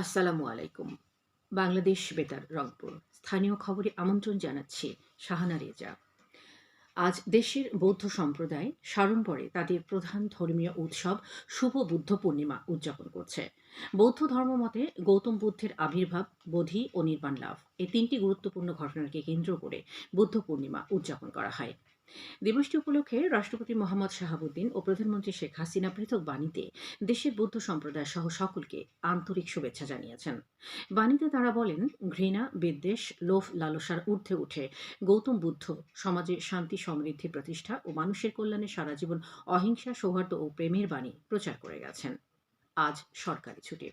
আসসালামু আলাইকুম। বাংলাদেশ বেতার, রংপুর। স্থানীয় খবরে আমন্ত্রণ জানাচ্ছি শাহানা রেজা। আজ দেশের বৌদ্ধ সম্প্রদায় সাড়ম্বরে তাদের প্রধান ধর্মীয় উৎসব শুভ বুদ্ধ পূর্ণিমা উদযাপন করছে। বৌদ্ধ ধর্মমতে গৌতম বুদ্ধের আবির্ভাব, বোধি ও নির্বাণ লাভ, এই তিনটি গুরুত্বপূর্ণ ঘটনাকে কেন্দ্র করে বুদ্ধ পূর্ণিমা উদযাপন করা হয়। দিবসটি উপলক্ষে রাষ্ট্রপতি মোহাম্মদ শাহাবুদ্দিন ও প্রধানমন্ত্রী শেখ হাসিনা পৃথক বাণীতে দেশের বৌদ্ধ সম্প্রদায় সহ সকলকে আন্তরিক শুভেচ্ছা জানিয়েছেন। বাণীতে তারা বলেন, ঘৃণা, বিদ্বেষ, লোভ, লালসার ঊর্ধ্বে উঠে গৌতম বুদ্ধ সমাজে শান্তি, সমৃদ্ধি, প্রতিষ্ঠা ও মানুষের কল্যাণে সারা জীবন অহিংসা, সৌহার্দ্য ও প্রেমের বাণী প্রচার করে গেছেন। আজ সরকারি ছুটি।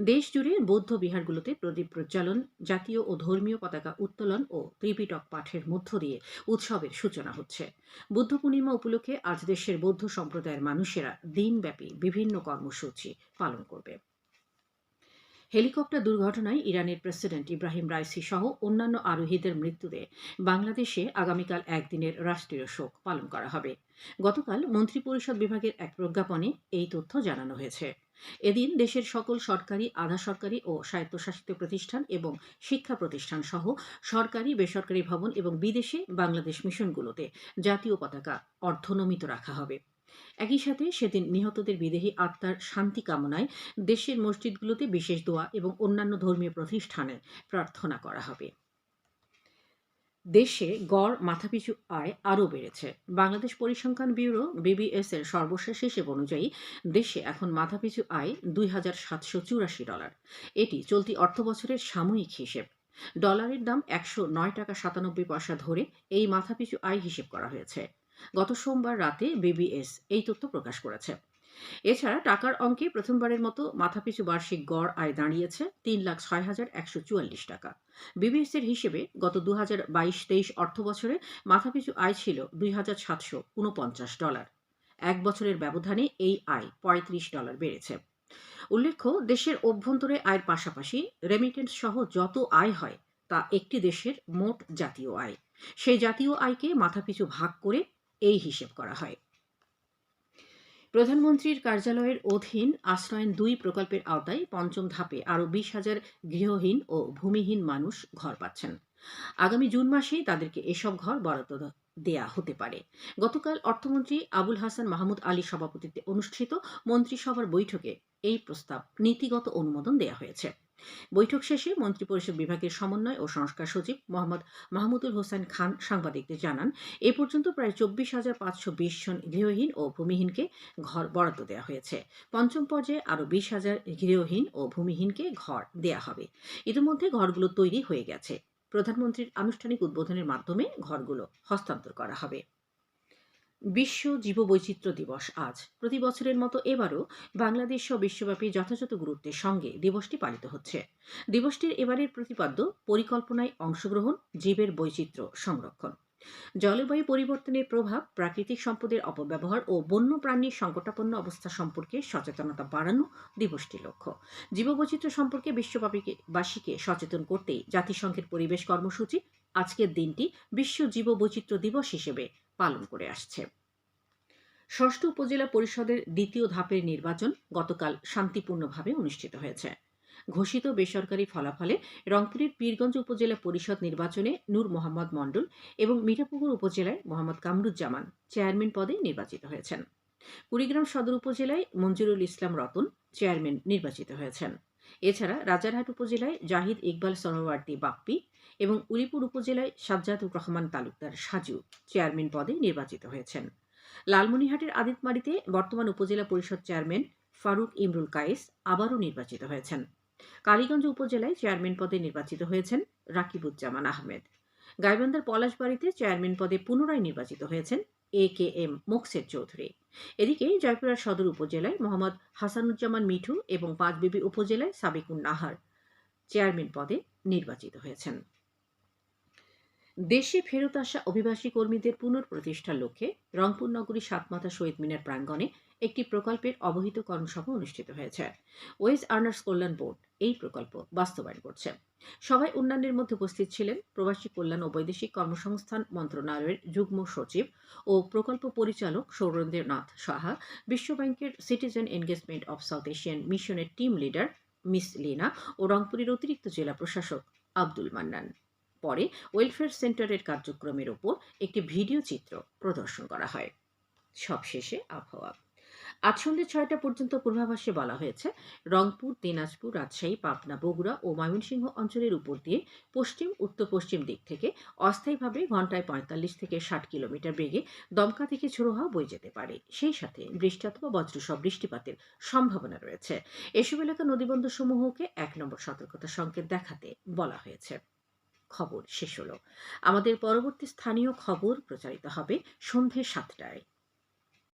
দেশ জুড়ে বৌদ্ধ বিহারগুলোতে প্রদীপ প্রজ্বালন, জাতীয় ও ধর্মীয় পতাকা উত্তোলন ও ত্রিপিটক পাঠের মধ্য দিয়ে উৎসবের সূচনা হচ্ছে। বুদ্ধ পূর্ণিমা উপলক্ষে আজ দেশের বৌদ্ধ সম্প্রদায়ের মানুষেরা দিনব্যাপী বিভিন্ন কর্মসূচি পালন করবে। হেলিকপ্টার দুর্ঘটনায় ইরানের প্রেসিডেন্ট ইব্রাহিম রাইসি সহ অন্যান্য আরোহীদের মৃত্যুতে বাংলাদেশে আগামীকাল একদিনের রাষ্ট্রীয় শোক পালন করা হবে। গতকাল মন্ত্রিপরিষদ বিভাগের এক প্রজ্ঞাপনে এই তথ্য জানানো হয়েছে। এদিন দেশের সকল সরকারি, আধা সরকারি ও স্বায়ত্তশাসিত প্রতিষ্ঠান এবং শিক্ষা প্রতিষ্ঠান সহ সরকারি, বেসরকারি ভবন এবং বিদেশে বাংলাদেশ মিশনগুলোতে জাতীয় পতাকা অর্ধনমিত রাখা হবে। একই সাথে সেদিন নিহতদের বিদেহী আত্মার শান্তি কামনায় দেশের মসজিদগুলোতে বিশেষ দোয়া এবং অন্যান্য ধর্মীয় প্রতিষ্ঠানে প্রার্থনা করা হবে। দেশে গড় মাথাপিছু আয় আরও বেড়েছে। বাংলাদেশ পরিসংখ্যান ব্যুরো বিবিএস এর সর্বশেষ হিসেব অনুযায়ী দেশে এখন মাথাপিছু আয় দুই হাজার সাতশো চুরাশি ডলার। এটি চলতি অর্থবছরের সাময়িক হিসেব। ডলারের দাম একশো নয় টাকা সাতানব্বই পয়সা ধরে এই মাথাপিছু আয় হিসেব করা হয়েছে। গত সোমবার রাতে বিবিএস এই তথ্য প্রকাশ করেছে। এছাড়া টাকার অঙ্কে প্রথমবারের মতো মাথাপিছু বার্ষিক গড় আয় দাঁড়িয়েছে তিন লাখ ছয় হাজার একশো চুয়াল্লিশ টাকা। বিবিএসের হিসেবে গত দু হাজার বাইশ তেইশ অর্থ বছরে মাথাপিছু আয় ছিল দুই হাজার সাতশো উনপঞ্চাশ ডলার। এক বছরের ব্যবধানে এই আয় পঁয়ত্রিশ ডলার বেড়েছে। উল্লেখ্য, দেশের অভ্যন্তরে আয়ের পাশাপাশি রেমিটেন্স সহ যত আয় হয়, তা একটি দেশের মোট জাতীয় আয়। সেই জাতীয় আয়কে মাথাপিছু ভাগ করে এই হিসেব করা হয়। প্রধানমন্ত্রীর কার্যালয়ের অধীন আশ্রয়ন দুই প্রকল্পের আওতায় পঞ্চম ধাপে আরও বিশ হাজার গৃহহীন ও ভূমিহীন মানুষ ঘর পাচ্ছেন। আগামী জুন মাসেই তাদেরকে এসব ঘর বরাদ্দ দেয়া হতে পারে। গতকাল অর্থমন্ত্রী আবুল হাসান মাহমুদ আলী সভাপতিত্বে অনুষ্ঠিত মন্ত্রিসভার বৈঠকে এই প্রস্তাব নীতিগত অনুমোদন দেয়া হয়েছে। বৈঠক শেষে মন্ত্রিপরিষদ বিভাগের সমন্বয় ও সংস্কার সচিব মোহাম্মদ মাহমুদুল হোসেন খান সাংবাদিকদের জানান, এ পর্যন্ত প্রায় চব্বিশ হাজার পাঁচশো বিশ জন গৃহহীন ও ভূমিহীনকে ঘর বরাদ্দ দেওয়া হয়েছে। পঞ্চম পর্যায়ে আরও বিশ হাজার গৃহহীন ও ভূমিহীনকে ঘর দেয়া হবে। ইতিমধ্যে ঘরগুলো তৈরি হয়ে গেছে। প্রধানমন্ত্রীর আনুষ্ঠানিক উদ্বোধনের মাধ্যমে ঘরগুলো হস্তান্তর করা হবে। বিশ্ব জীববৈচিত্র্য দিবস আজ। প্রতি বছরের মতো এবারও বাংলাদেশ সহ বিশ্বব্যাপী যথাযথ গুরুত্বের সঙ্গে দিবসটি পালিত হচ্ছে। দিবসটির এবারের প্রতিপাদ্য পরিকল্পনায় অংশগ্রহণ, জীবের বৈচিত্র্য সংরক্ষণ। জলবায়ু পরিবর্তনের প্রভাব, প্রাকৃতিক সম্পদের অপব্যবহার ও বন্য প্রাণীর সংকটাপন্ন অবস্থা সম্পর্কে সচেতনতা বাড়ানো দিবসটির লক্ষ্য। জীববৈচিত্র্য সম্পর্কে বিশ্বব্যাপীবাসীকে সচেতন করতেই জাতিসংঘের পরিবেশ কর্মসূচি আজকের দিনটি বিশ্ব জীববৈচিত্র্য দিবস হিসেবে পালন করে আসছে। ষষ্ঠ উপজেলা পরিষদের দ্বিতীয় ধাপের নির্বাচন গতকাল শান্তিপূর্ণভাবে অনুষ্ঠিত হয়েছে। ঘোষিত বেসরকারি ফলাফলে রংপুরের পীরগঞ্জ উপজেলা পরিষদ নির্বাচনে নূর মোহাম্মদ মণ্ডল এবং মিঠাপুকুর উপজেলায় মোহাম্মদ কামরুজ্জামান চেয়ারম্যান পদে নির্বাচিত হয়েছেন। কুড়িগ্রাম সদর উপজেলায় মঞ্জুরুল ইসলাম রতন চেয়ারম্যান নির্বাচিত হয়েছেন। এছাড়া রাজারহাট উপজেলায় জাহিদ ইকবাল সনোয়ার্দি বাপ্পি এবং উলিপুর উপজেলায় সাজ্জাদুর রহমান তালুকদার সাজু চেয়ারম্যান পদে নির্বাচিত হয়েছেন। লালমনিহাটের আদিতমারিতে বর্তমান উপজেলা পরিষদ চেয়ারম্যান ফারুক ইমরুল কায়েস আবারও নির্বাচিত হয়েছেন। কালীগঞ্জ উপজেলায় চেয়ারম্যান পদে নির্বাচিত হয়েছেন রাকিবুজ্জামান আহমেদ। গাইবান্ধার পলাশবাড়িতে চেয়ারম্যান পদে পুনরায় নির্বাচিত হয়েছেন এ কে এম মোকসের চৌধুরী। এদিকে জয়পুরহাট সদর উপজেলায় মোহাম্মদ হাসানুজ্জামান মিঠু এবং পাঁচবিবি উপজেলায় সাবিকুন নাহার চেয়ারম্যান পদে নির্বাচিত হয়েছেন। দেশে ফেরত আসা অভিবাসী কর্মীদের পুনঃপ্রতিষ্ঠার লক্ষ্যে রংপুর নগরী সাতমাথা শহীদ মিনার প্রাঙ্গণে একটি প্রকল্পের অবহিত কর্মসভা অনুষ্ঠিত হয়েছে। ওয়েজ আর্নার্স কল্যাণ বোর্ড এই প্রকল্প বাস্তবায়ন করছে। সবাই অন্যান্যের মধ্যে উপস্থিত ছিলেন প্রবাসী কল্যাণ ও বৈদেশিক কর্মসংস্থান মন্ত্রণালয়ের যুগ্ম সচিব ও প্রকল্প পরিচালক সৌরেন্দ্রনাথ সাহা, বিশ্ব ব্যাংকের citizen engagement of south Asian মিশনের টিম লিডার মিস লিনা ও রংপুরের অতিরিক্ত জেলা প্রশাসক আব্দুল মান্নান। পরে ওয়েলফেয়ার সেন্টারের কার্যক্রমের ওপর একটি ভিডিও চিত্র প্রদর্শন করা হয়। সবশেষে আবহাওয়া। আজ সন্ধ্যে ছয়টা পর্যন্ত পূর্বাভাসে বলা হয়েছে, রংপুর, দিনাজপুর, রাজশাহী, পাবনা, বগুড়া ও ময়মনসিংহ অঞ্চলের উপর দিয়ে পশ্চিম উত্তর পশ্চিম দিক থেকে অস্থায়ীভাবে ঘন্টায় পঁয়তাল্লিশ থেকে ষাট কিলোমিটার বেগে দমকা থেকে ঝোড়ো হাওয়া বয়ে যেতে পারে। সেই সাথে বৃষ্টি অথবা বজ্রসহ বৃষ্টিপাতের সম্ভাবনা রয়েছে। এসব এলাকা নদীবন্দর সমূহকে এক নম্বর সতর্কতা সংকেত দেখাতে বলা হয়েছে। খবর শেষ হলো। আমাদের পরবর্তী স্থানীয় খবর প্রচারিত হবে সন্ধে সাতটায়।